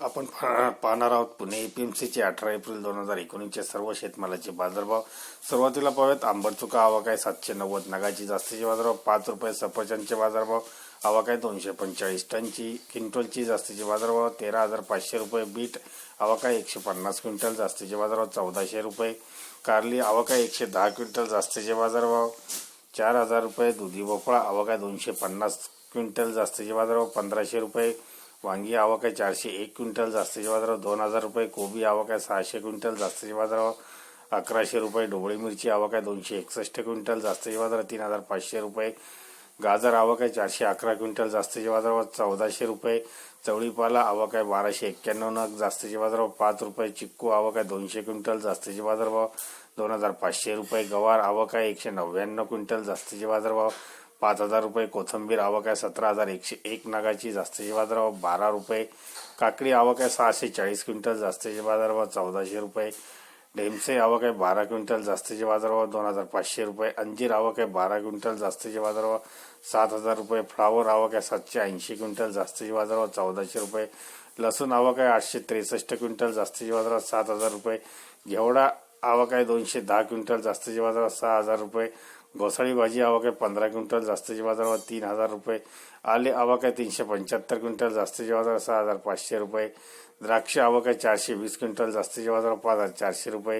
आपण पा- पाहणार आहोत पुणे एपीएमसीचे अठरा एप्रिल दोन हजार एकोणीसचे सर्व शेतमालाचे बाजारभाव. सुरुवातीला पाहूयात आंबटचुका आवक आहे सातशे नव्वद नगाची जास्तीचे बाजारभाव पाच रुपये सफरचंदचे बाजारभाव आवक आहे दोनशे पंचेचाळीस टनची. क्विंटलची जास्तीचे बाजारभाव तेरा हजार पाचशे रुपये बीट आवक आहे एकशे पन्नास क्विंटल जास्तीचे बाजारभाव चौदाशे रुपये. कारली आवक आहे एकशे दहा क्विंटल जास्तीचे बाजारभाव चार हजार रुपये. दुधी भोपळा आवक आहे दोनशे पन्नास क्विंटल जास्तीचे बाजारभाव पंधराशे रुपये. वांगी आवक आहे चारशे एक क्विंटल जास्तीच्या बाजारावर दोन हजार रुपये. कोबी आवक आहे सहाशे क्विंटल जास्तीच्या बाजारावर अकराशे रुपये. ढोबळी मिरची आवक आहे दोनशे एकसष्ट क्विंटल जास्तीच्या बाजार तीन हजार पाचशे रुपये. गाजर आवक आहे चारशे अकरा क्विंटल जास्तीच्या बाजारावर चौदाशे रुपये. चवळीपाला आवक आहे बाराशे एक्क्याण्णव नग जास्तीच्या बाजारावर पाच रुपये. चिक्कू आवक आहे दोनशे क्विंटल जास्तीचे बाजारभाव दोन हजार पाचशे रुपये. गवार आवक आहे एकशे नव्याण्णव क्विंटल जास्तीचे बाजारभाव पाच हजार रुपये कोथंबीर आवक आहे सतरा हजार एकशे एक नगाची जास्तीचे बाजारभाव बारा रुपये. काकडी आवक आहे सहाशे चाळीस क्विंटल जास्तीचे बाजारभाव चौदाशे रुपये. ढेमसे आवक आहे बारा क्विंटल जास्तीचे बाजारभाव दोन हजार पाचशे रुपये. अंजीर आवक आहे बारा क्विंटल जास्तीचे बाजारभाव सात हजार रुपये. फ्लावर आवक आहे सातशे ऐंशी क्विंटल जास्तीचे बाजारभाव चौदाशे रुपये. लसूण आवक आहे आठशे त्रेसष्ट क्विंटल जास्तीचे बाजारभाव सात हजार रुपये. घेवडा आवक आहे दोनशे दहा क्विंटल जास्तीचे बाजारात सहा हजार रुपये. घोसाळी भाजी आवक आहे पंधरा क्विंटल जास्तीचे बाजारावर तीन हजार रुपये. आले आवक आहे तीनशे पंच्याहत्तर क्विंटल जास्तीचे बाजारात सहा हजार पाचशे रुपये. द्राक्ष आवक आहे चारशे वीस क्विंटल जास्तीचे बाजारात पाच हजार चारशे रुपये.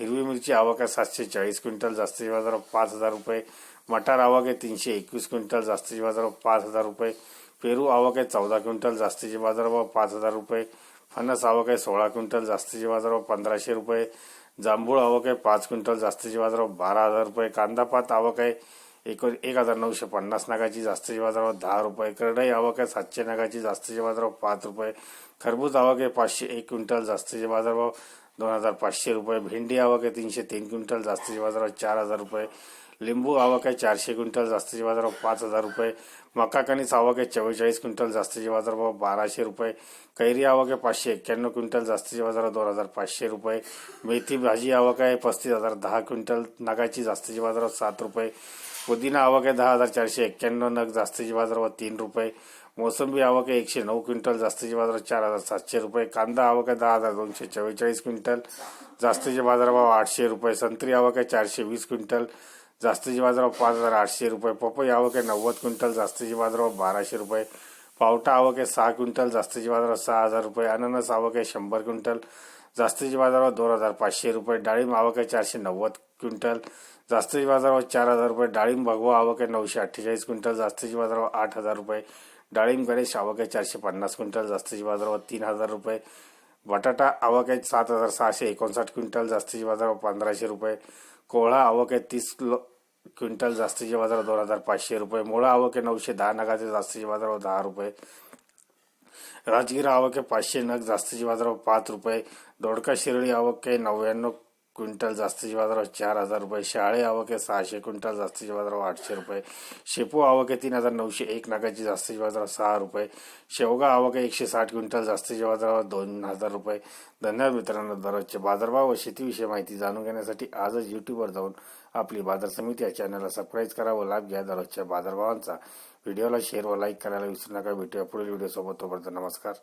हिरवी मिरची आवक आहे सातशे चाळीस क्विंटल जास्तीचे बाजारात पाच हजार रुपये. मटार आवक आहे तीनशे एकवीस क्विंटल जास्तीचे बाजारावर पाच हजार रुपये. पेरू आवक आहे चौदा क्विंटल जास्तीचे बाजारावर पाच हजार रुपये. फणस आवक आहे सोळा क्विंटल जास्तीचे बाजारावर पंधराशे रुपये. जांभूळ आवक आहे पाच क्विंटल जास्तीचे बाजारावर बारा हजार रुपये. कांदापात आवक आहे एक एक हजार नऊशे पन्नास नागाची जास्तीचे बाजारावर दहा रुपये. करडई आवक आहे सातशे नागाची जास्तीचे बाजारावर पाच रुपये. खरबूज आवक आहे पाचशे एक क्विंटल जास्तीचे बाजारभाव दोन हजार पाचशे रुपये. भेंडी आवक आहे तीनशे तीन क्विंटल जास्तीचे बाजारावर चार हजार रुपये. लिंबू आवक आहे चारशे क्विंटल जास्तीचे बाजारभाव पाच हजार रुपये. मका कणीस आवक आहे चव्वेचाळीस क्विंटल जास्तीचे बाजारभाव बाराशे रुपये. कैरी आवक आहे पाचशे एक्क्याण्णव क्विंटल जास्तीचे बाजारभाव दोन हजार पाचशे रुपये. मेथी भाजी आवक आहे पस्तीस हजार दहा क्विंटल नगाची जास्तीचे बाजारभाव सात रुपये. पुदिना आवक आहे दहा हजार चारशे एक्क्याण्णव नग जास्तीचे बाजारभाव तीन रुपये. मोसंबी आवक आहे एकशे नऊ क्विंटल जास्तीचे बाजार चार हजार सातशे रुपये. कांदा आवक आहे दहा हजार दोनशे चव्वेचाळीस क्विंटल जास्तीचे बाजारभाव आठशे रुपये. संत्री आवक आहे चारशे वीस क्विंटल जास्तीचे बाजारभाव पाच हजार आठशे रुपये. पपई आवक आहे नव्वद क्विंटल जास्तीचे बाजारभाव बाराशे रुपये. पावटा आवक आहे सहा क्विंटल जास्तीचे बाजारभाव सहा हजार रुपये. अननस आवक आहे शंभर क्विंटल जास्तीचे बाजारभाव दोन हजार पाचशे रुपये. डाळिंब आवक आहे चारशे नव्वद क्विंटल जास्तीचे बाजारभाव चार हजार रुपये. डाळिंब भगवा आवक आहे नऊशे अठ्ठेचाळीस क्विंटल जास्तीचे बाजारभाव आठ हजार रुपये. डाळिंब गणेश आवक आहे चारशे पन्नास क्विंटल जास्तीचे बाजारभाव तीन हजार रुपये. बटाटा आवक आहे सात हजार सहाशे एकोणसाठ क्विंटल जास्तीचे बाजार पंधराशे रुपये. कोहळा आवक आहे तीस किलो क्विंटल जास्तीचे बाजार दोन हजार पाचशे रुपये. मुळा आवक आहे नऊशे दहा नगाचे जास्तीचे बाजार दहा रुपये. राजगिरा आवक आहे पाचशे नग जास्तीचे बाजार पाच रुपये. दोडका शिरळी आवक आहे नव्याण्णव क्विंटल जास्तीचे बाजारावर चार हजार रुपये. शाळे आवक आहे सहाशे क्विंटल जास्तीचे बाजारावर आठशे रुपये. शेपू आवक आहे तीन हजार नऊशे एक नागाची जास्तीचे बाजारावर सहा रुपये. शेवगा आवक आहे एकशे साठ क्विंटल जास्तीचे बाजारावर दोन हजार रुपये. धन्यवाद मित्रांनो दररोजचे बाजारभाव व शेतीविषयी माहिती जाणून घेण्यासाठी आजच युट्यूबवर जाऊन आपली बाजार समिती या चॅनलला सबस्क्राईब करा व लाभ घ्या दररोजच्या बाजारभावांचा. व्हिडिओला शेअर व लाईक करायला विसरू नका. भेटूया पुढील व्हिडिओसोबत तोपर्यंत नमस्कार.